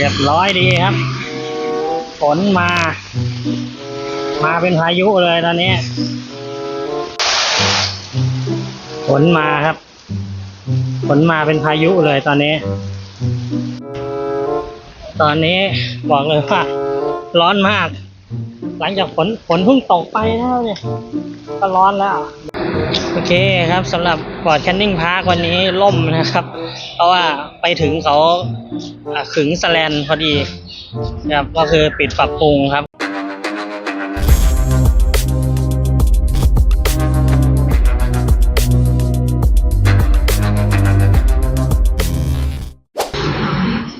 รียบร้อยดีครับ ฝนมา มาเป็นพายุเลยตอนนี้ ฝนมาครับ ฝนมาเป็นพายุเลยตอนนี้ ตอนนี้บอกเลยว่า ร้อนมาก หลังจากฝนฝนเพิ่งตกไปแล้วเนี่ยก็ร้อนแล้ว โอเคครับสำหรับบอร์ดแคนนิ่งพาร์ควันนี้ล่มนะครับ เพราะว่าไปถึงเขาขึงสแลนพอดีนะครับก็คือปิดปรับปรุงครับ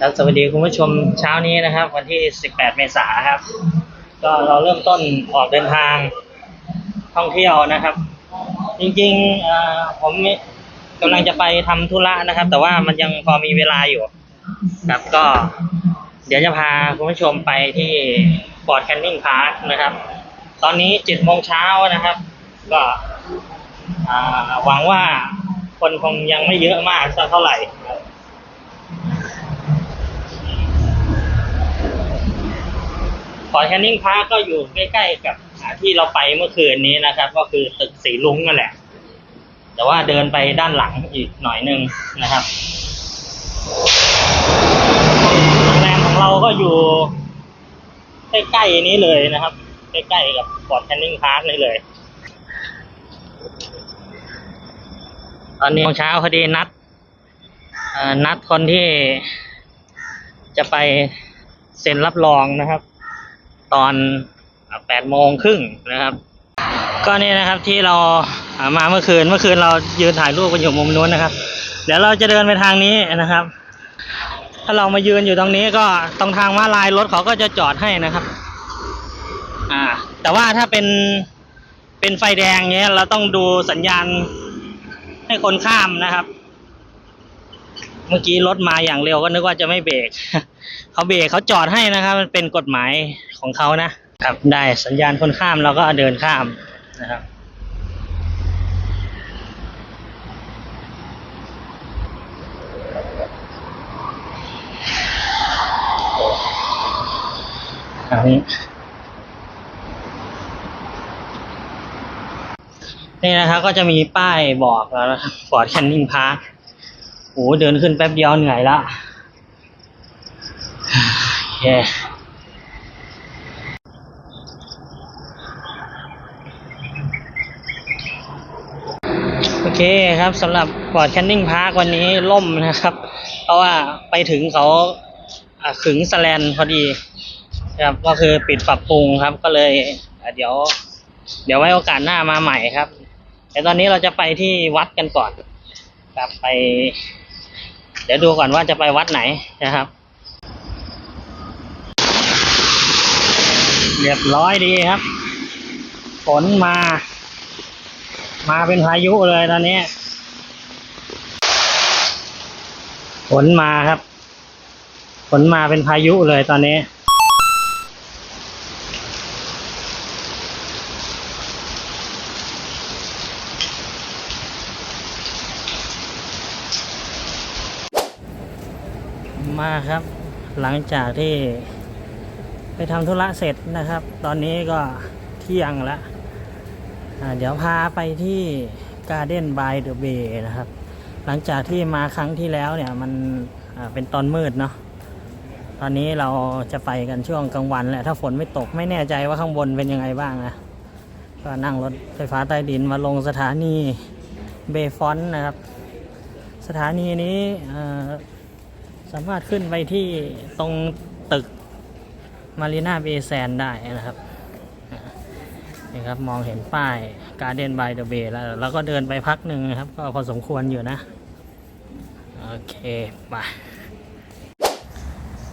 ครับสวัสดีคุณผู้ชมเช้านี้นะครับ วันที่ 18 เมษายนครับ ก็เราเริ่มต้นออกเดินทางท่องเที่ยวนะครับ จริงๆผมกำลังจะไปทำธุระนะครับ แต่ว่ามันยังพอมีเวลาอยู่ ครับก็ เดี๋ยวจะพาคุณผู้ชมไปที่บอร์ดแคนนิ่งพาร์คนะครับ ตอนนี้7โมงเช้านะครับ ก็หวังว่าคนคงยังไม่เยอะมากสักเท่าไหร่พอร์ตแคนนิ่งพาร์คก็อยู่ใกล้ๆกับ ที่เราไปเมื่อคืนนี้นะครับ ก็คือตึกสีลุงนั่นแหละ แต่ว่าเดินไปด้านหลังอีกหน่อยหนึงนะครับโรงแรมของเราก็อยู่ใกล้ๆนี้เลยนะครับ ใกล้ๆกับพอร์ตแคนนิงพาร์คนี่เลย ตอนนี้เช้าพอดีนัดนัดคนที่จะไปเซ็นรับรองนะครับ ตอน แปดโมงครึ่งนะครับ ก็นี่นะครับที่เราอ่ามาเมื่อคืนเมื่อคืนเรายืนถ่ายรูปกันอยู่มุมนู้นนะครับ เดี๋ยวเราจะเดินไปทางนี้นะครับ ถ้าเรามายืนอยู่ตรงนี้ก็ตรงทางม้าลายรถเขาก็จะจอดให้นะครับ อ่า แต่ว่าถ้าเป็นเป็นไฟแดงเนี้ย เราต้องดูสัญญาณให้คนข้ามนะครับ เมื่อกี้รถมาอย่างเร็วก็นึกว่าจะไม่เบรกเขาเบรกเขาจอดให้นะครับ มันเป็นกฎหมายของเขานะ ครับได้สัญญาณคนข้ามเราก็เดินข้ามนะครับอันนี้นี่นะครับก็จะมีป้ายบอกแล้วนะครับฟอร์ดแคนนิงพาร์คโอ้เดินขึ้นแป๊บเดียวเหนื่อยละเย้โอ เคครับสำหรับบอร์ดแคนนิงพาร์ควันนี้ล่มนะครับ เพราะว่าไปถึงเขาขึงสแลนพอดีครับก็คือปิดปรับปรุงครับก็เลยเดี๋ยว เดี๋ยวไว้โอกาสหน้ามาใหม่ครับ แต่ตอนนี้เราจะไปที่วัดกันก่อนครับไป เดี๋ยวดูก่อนว่าจะไปวัดไหนนะครับ เรียบร้อยดีครับฝนมา มาเป็นพายุเลยตอนนี้ฝนมาครับฝนมาเป็นพายุเลยตอนนี้ มาครับ หลังจากที่ไปทำธุระเสร็จนะครับ ตอนนี้ก็เที่ยงแล้ว เดี๋ยวพาไปที่ Garden by the Bay นะครับ หลังจากที่มาครั้งที่แล้วเนี่ยมันเป็นตอนมืดเนาะตอนนี้เราจะไปกันช่วงกลางวันแหละถ้าฝนไม่ตกไม่แน่ใจว่าข้างบนเป็นยังไงบ้างนะก็นั่งรถไฟฟ้าใต้ดินมาลงสถานีเบฟอนนะครับ สถานีนี้สามารถขึ้นไปที่ตรงตึกมารีนาเบแซนได้นะครับ นี่ครับมองเห็นป้าย Garden by the Bay แล้วแล้วก็เดินไปพักหนึ่งครับ ก็พอสมควรอยู่นะ โอเคไป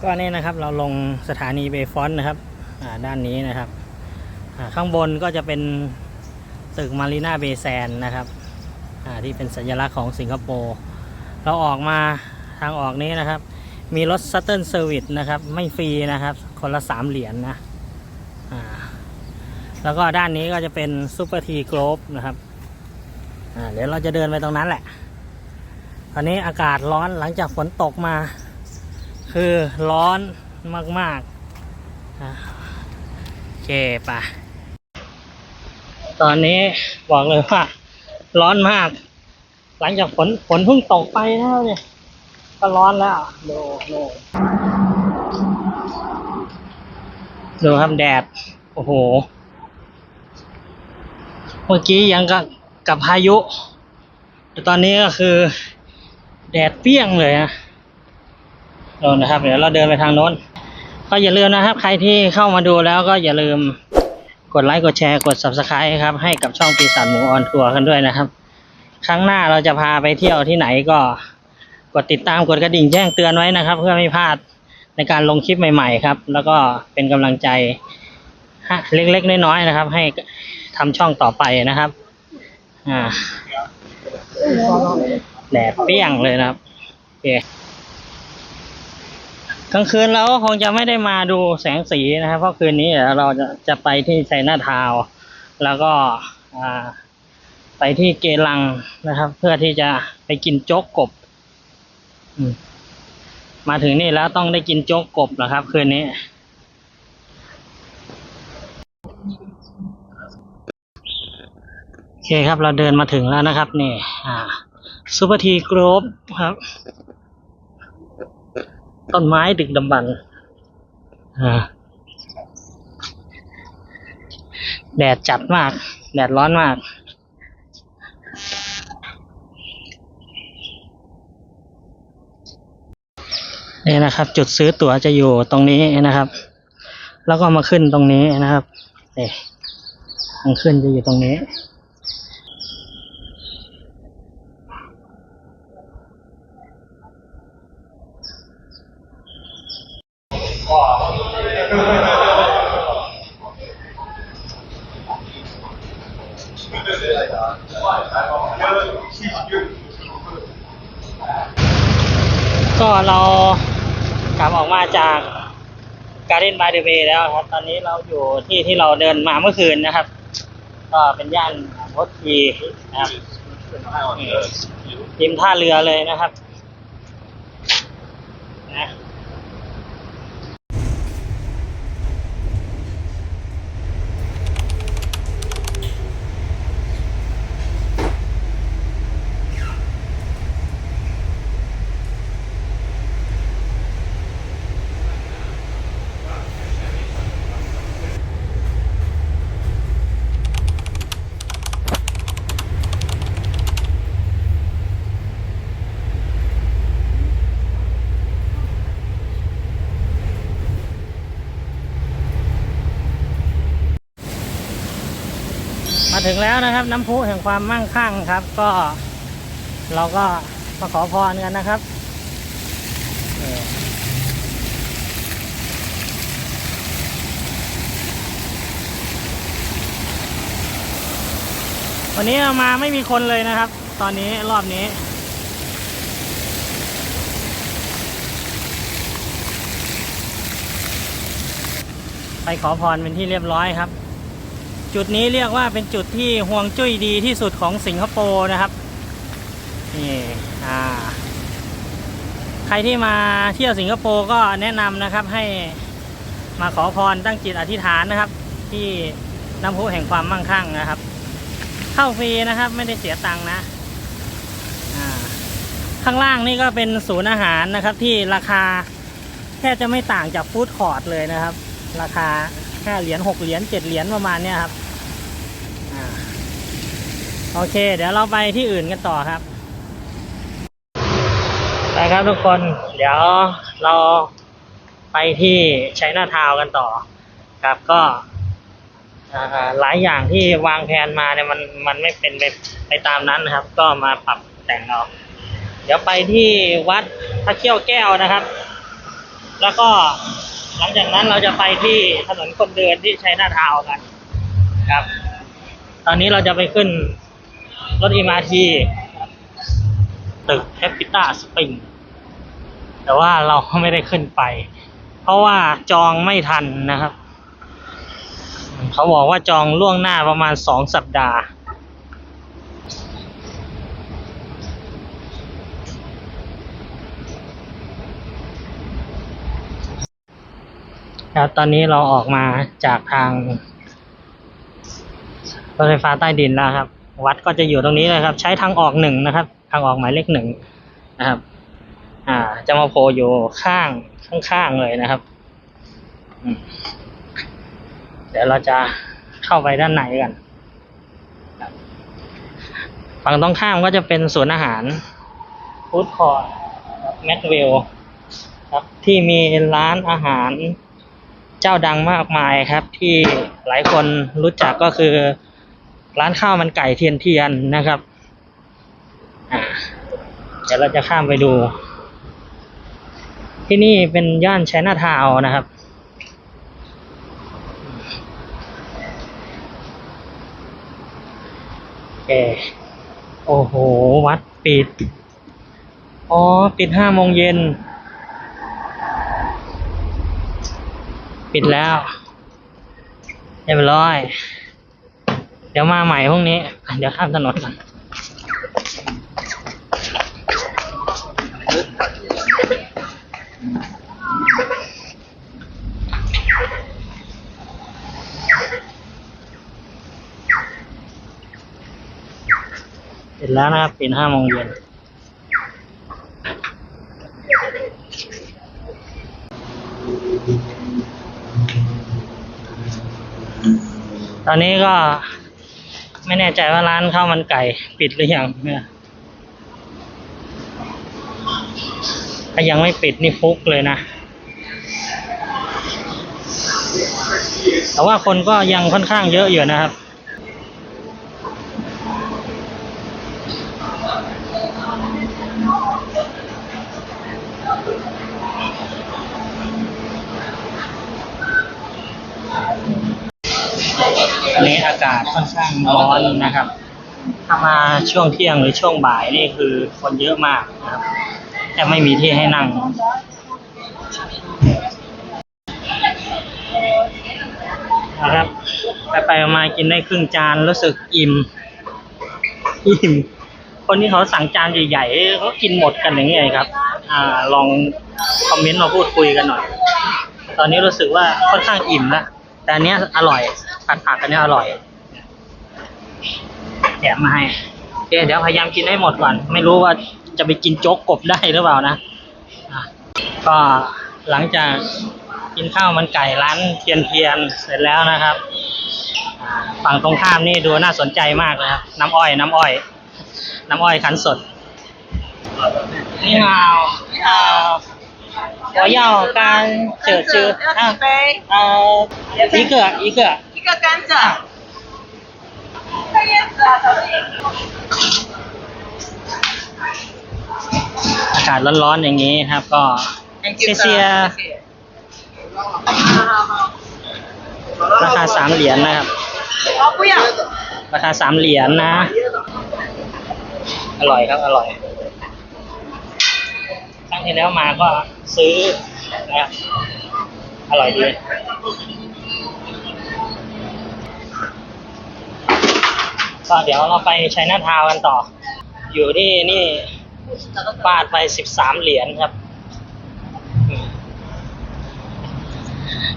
ก็นี่นะครับเราลงสถานีเบฟอนนะครับด้านนี้นะครับข้างบนก็จะเป็นตึกมารีนาเบย์แซนนะครับที่เป็นสัญลักษณ์ของสิงคโปร์เราออกมาทางออกนี้นะครับ มีรถซัตเทิลเซอร์วิสนะครับ ไม่ฟรีนะครับ คนละสามเหรียญนนะ แล้วก็ด้านนี้ก็จะเป็นซูเปอร์ทีโกลบนะครับเดี๋ยวเราจะเดินไปตรงนั้นแหละ ตอนนี้อากาศร้อนหลังจากฝนตกมา คือร้อนมากๆโอเคปะตอนนี้บอกเลยว่า ร้อนมาก หลังจากฝนฝนเพิ่งตกไปแล้วเนี่ย ก็ร้อนแล้วดูดูดูครับแดด โอ้โห เมื่อกี้ยังกับกับพายุ แต่ตอนนี้ก็คือ แดดเปรี้ยงเลยนะโน่นนะครับ เดี๋ยวเราเดินไปทางโน้น ก็อย่าลืมนะครับ ใครที่เข้ามาดูแล้วก็อย่าลืมกดไลค์กดแชร์กด subscribe ครับ ให้กับช่องปีศาจหมูออนทัวร์กันด้วยนะครับ ครั้งหน้าเราจะพาไปเที่ยวที่ไหนก็กดติดตามกดกระดิ่งแจ้งเตือนไว้นะครับ เพื่อไม่พลาดในการลงคลิปใหม่ ๆ ครับ แล้วก็เป็นกำลังใจเล็กๆน้อยๆนะครับ ให้ ทำช่องต่อไปนะครับอ่าแดดเปี้ยงเลยนะครับโอเคกลางคืนเราก็คงจะไม่ได้มาดูแสงสีนะครับ เพราะคืนนี้เราจะจะไปที่ไชน่าทาวแล้วก็ไปที่เกลังนะครับ เพื่อที่จะไปกินโจ๊กกบมมาถึงนี่แล้วต้องได้กินโจ๊กกบนะครับ คืนนี้ โอเคครับเราเดินมาถึงแล้วนะครับนี่อ่าซูเปอร์ทีกรอบครับ ต้นไม้ดึกดำบรรพ์แดดจัดมาก แดดร้อนมาก นี่นะครับ จุดซื้อตั๋วจะอยู่ตรงนี้นะครับ แล้วก็มาขึ้นตรงนี้นะครับนี่ทางขึ้นจะอยู่ตรงนี้ ก็เรากลับออกมาจากการ์เด้นบายเดเวแล้วครับ ตอนนี้เราอยู่ที่ที่เราเดินมาเมื่อคืนนะครับ ก็เป็นย่านรถทีนะครับริมท่าเรือเลยนะครับนะ มาถึงแล้วนะครับ น้ำพุแห่งความมั่งคั่งครับ ก็ เราก็มาขอพรกันนะครับวันนี้เรามาไม่มีคนเลยนะครับ ตอนนี้รอบนี้ ไปขอพรเป็นที่เรียบร้อยครับ จุดนี้เรียกว่าเป็นจุดที่ห่วงจุ้ยดีที่สุดของสิงคโปร์นะครับนี่อ่าใครที่มาเที่ยวสิงคโปร์ก็แนะนำนะครับให้มาขอพรตั้งจิตอธิษฐานนะครับ ที่น้ำพุแห่งความมั่งคั่งนะครับ เข้าฟรีนะครับไม่ได้เสียตังค์นะข้างล่างนี่ก็เป็นศูนย์อาหารนะครับที่ราคาแทบจะไม่ต่างจากฟู้ดคอร์ทเลยนะครับ ราคา ห้าเหรียญหกเหรียญเจ็ดเหรียญประมาณเนี้ยครับอโอเค เดี๋ยวเราไปที่อื่นกันต่อครับไปครับทุกคนเดี๋ยวเราไปที่ชัยนาทาวกันต่อ ครับก็หลายอย่างที่วางแผนมาเนี่ยมันมันไม่เป็นไปไปตามนั้นนะครับ ก็มาปรับแต่งเอาเดี๋ยวไปที่วัดพระเขี้ยวแก้วนะครับ แล้วก็ หลังจากนั้นเราจะไปที่ถนนคนเดินที่ชัยนาทาวกันครับ ตอนนี้เราจะไปขึ้นรถอีมาทีตึกแคปิต้าสปริงแต่ว่าเราไม่ได้ขึ้นไป เพราะว่าจองไม่ทันนะครับ เขาบอกว่าจองล่วงหน้าประมาณสองสัปดาห์ ครับตอนนี้เราออกมาจากทางรถไฟฟ้าใต้ดินแล้วครับ วัดก็จะอยู่ตรงนี้เลยครับ ใช้ทางออกหนึ่งนะครับ ทางออกหมายเลขหนึ่งนะครับ อ่า จะมาโผล่อยู่ข้างข้างๆเลยนะครับเดี๋ยวเราจะเข้าไปด้านในกันฝั่งตรงข้ามก็จะเป็นศูนย์อาหารฟู้ดคอร์ทแมทเวลครับที่มีร้านอาหาร เจ้าดังมากมายครับ ที่หลายคนรู้จักก็คือ ร้านข้าวมันไก่เทียนเทียนนะครับเดี๋ยวเราจะข้ามไปดู ที่นี่เป็นย่านไชน่าทาวน์นะครับ โอเค โอ้โห วัดปิด อ๋อ ปิดห้าโมงเย็น ปิดแล้วเรียบร้อย เดี๋ยวมาใหม่พรุ่งนี้ เดี๋ยวข้ามถนนก่อนปิดแล้วนะครับปิดห้าโมงเย็น ตอนนี้ก็ไม่แน่ใจว่าร้านข้าวมันไก่ปิดหรือยังเนี่ยถ้ายังไม่ปิดนี่ฟุกเลยนะ แต่ว่าคนก็ยังค่อนข้างเยอะอยู่นะครับ อากาศค่อนข้างร้อนนะครับ ถ้ามาช่วงเที่ยงหรือช่วงบ่ายนี่คือคนเยอะมากนะครับแทบไม่มีที่ให้นั่ง นะครับ ไปไปๆมาๆกินได้ครึ่งจานรู้สึกอิ่ม อิ่ม คนที่เขาสั่งจานใหญ่ๆเขากินหมดกันอย่างไงครับ อ่า ลองคอมเมนต์มาพูดคุยกันหน่อย ตอนนี้รู้สึกว่าค่อนข้างอิ่มแล้ว แต่อันเนี้ยอร่อย ผัดผักอันเนี้ยอร่อยแถมมาให้โอเคเดี๋ยวพยายามกินให้หมดก่อน ไม่รู้ว่าจะไปกินโจ๊กกบได้หรือเปล่านะะก็หลังจากกินข้าวมันไก่ร้านเทียนเทียนเสร็จแล้วนะครับฝั่งตรงข้ามนี่ดูน่าสนใจมากนะครับน้ำอ้อยน้ำอ้อย น้ำอ้อยคั้นสดนี่ฮานี่ฮา 我要干蔗汁要几杯？呃，一个一个，一个甘蔗。看叶子啊，小丽。 อากาศร้อนๆอย่างนี้ครับ ก็เซียเซียราคาสามเหรียญนะครับ 哦，不要。 ราคาสามเหรียญนะ อร่อยครับ อร่อยค รั้งที่แล้วมาก็ซื้อนะอร่อยดีก็เดี๋ยวเราไปชัยนาทาวน์กันต่อ อยู่ที่นี่ฟาดไปสิบสามเหรียญครับ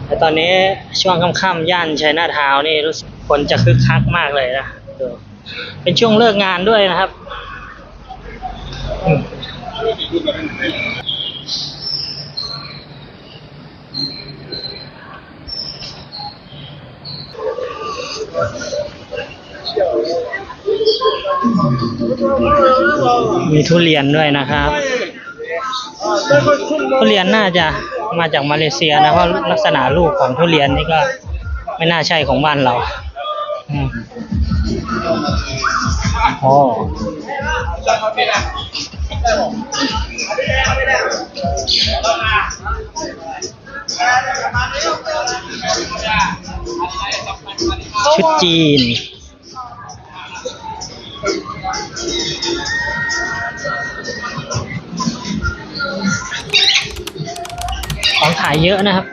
แต่ตอนนี้ช่วงค่ำๆย่านชัยนาทาวน์นี่รู้สึกคนจะคึกคักมากเลยนะดูเป็นช่วงเลิกงานด้วยนะครับ มีทุเรียนด้วยนะครับ ทุเรียนน่าจะมาจากมาเลเซียนะเพราะลักษณะลูกของทุเรียนนี่ก็ไม่น่าใช่ของบ้านเราอืมโอ้ ชุดจีน ของขายเยอะนะครับ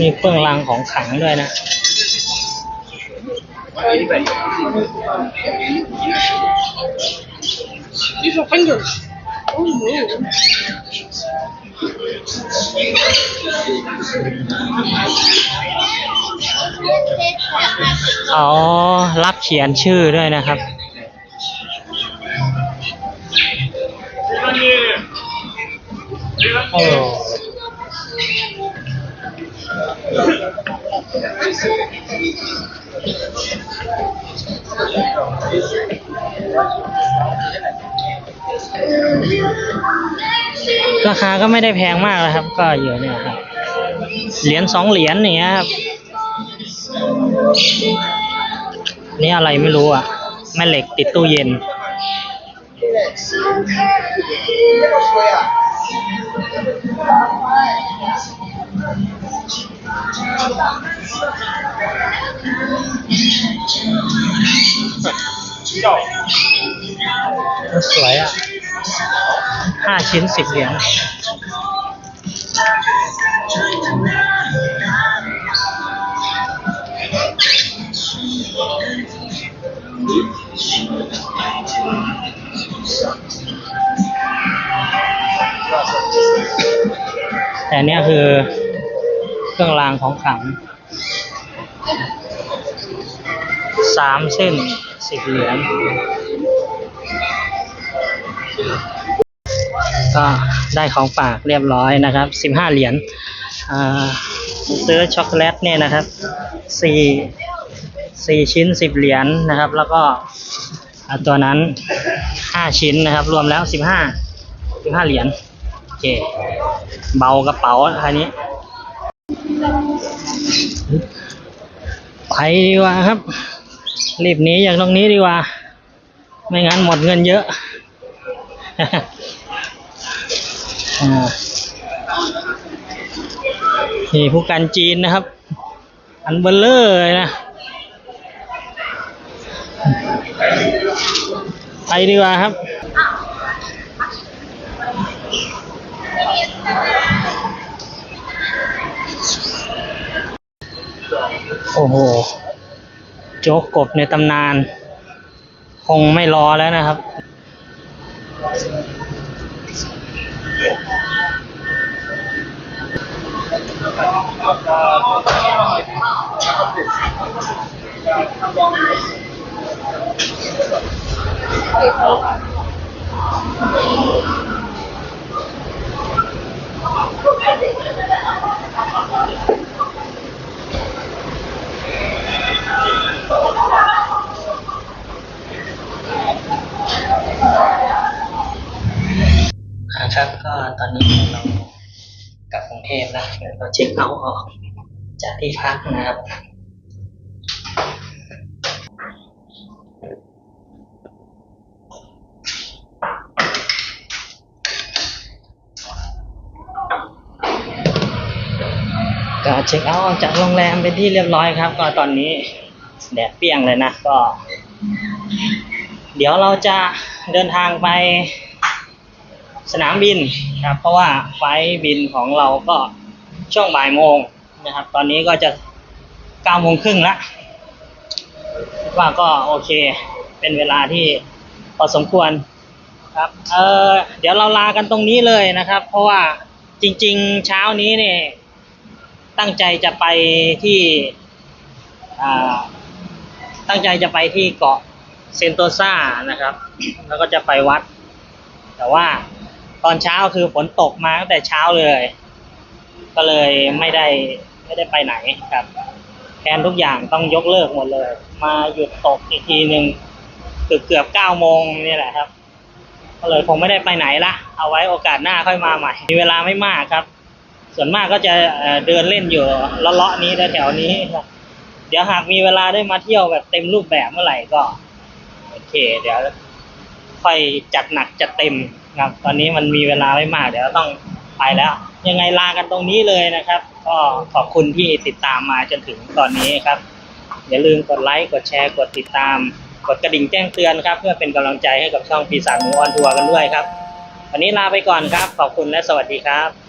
มีเครื่องรางของขลังด้วยนะ These are fingers. Oh no. อ๋อ รับเขียนชื่อด้วยนะครับ ราคาก็ไม่ได้แพงมากนะครับ ก็อยู่เนี่ยครับ เหรียญสองเหรียญเนี้ยครับ นี่อะไรไม่รู้อะ แม่เหล็กติดตู้เย็น สวยอะห้าชิ้นสิบเหรียญแต่เนี่ยคือเครื่องรางของขลังสามเส้น สิบเหรียญก็ได้ของฝากเรียบร้อยนะครับสิบห้าเหรียญซื้อช็อกโกแลตเนี่ยนะครับสี่สี่ชิ้นสิบเหรียญนะครับ แล้วก็ตัวนั้นห้าชิ้นนะครับ รวมแล้วสิบห้าสิบห้าเหรียญโอเคเบากระเป๋าอันนี้ไปดีกว่าครับ รีบหนีจากตรงนี้ดีกว่า ไม่งั้นหมดเงินเยอะอ่านี่ผู้การจีนนะครับ อันเบลเลอร์เลยนะไปดีกว่าครับโอ้โห โจ๊กกบในตำนาน คงไม่รอแล้วนะครับ ครับก็ตอนนี้เรากลับกรุงเทพแล้วเดี๋ยวเราเช็คเอาท์ออกจากที่พักนะครับ ก็เช็คเอาท์ออกจากโรงแรมเป็นที่เรียบร้อยครับ ก็ตอนนี้ แดดเปรี้ยงเลยนะก็ เดี๋ยวเราจะเดินทางไปสนามบินครับ เพราะว่าไฟบินของเราก็ช่วงบ่ายโมงนะครับ ตอนนี้ก็จะเก้าโมงครึ่งละว่าก็โอเค เป็นเวลาที่พอสมควรครับเออเดี๋ยวเราลากันตรงนี้เลยนะครับ เพราะว่าจริง ๆ เช้านี้เนี่ยตั้งใจจะไปที่อ่า ตั้งใจจะไปที่เกาะเซนโตซานะครับ แล้วก็จะไปวัด แต่ว่าตอนเช้าคือฝนตกมาตั้งแต่เช้าเลย ก็เลยไม่ได้ไม่ได้ไปไหนครับแทนทุกอย่างต้องยกเลิกหมดเลย มาหยุดตกอีกทีหนึ่งเกือบเกือบเก้าโมงนี่แหละครับ ก็เลยคงไม่ได้ไปไหนละเอาไว้โอกาสหน้าค่อยมาใหม่ มีเวลาไม่มากครับ ส่วนมากก็จะเอ่อเดินเล่นอยู่เลาะๆนี้แถวๆนี้ครับ เดี๋ยวหากมีเวลาได้มาเที่ยวแบบเต็มรูปแบบเมื่อไหร่ก็โอเค เดี๋ยวค่อยจัดหนักจัดเต็มครับ ตอนนี้มันมีเวลาไม่มาก เดี๋ยวต้องไปแล้ว ยังไงลากันตรงนี้เลยนะครับ ก็ขอบคุณที่ติดตามมาจนถึงตอนนี้ครับ อย่าลืมกดไลค์กดแชร์กดติดตาม กดกระดิ่งแจ้งเตือนครับ เพื่อเป็นกำลังใจให้กับช่องปีศาจหมูออนทัวร์กันด้วยครับ วันนี้ลาไปก่อนครับ ขอบคุณและสวัสดีครับ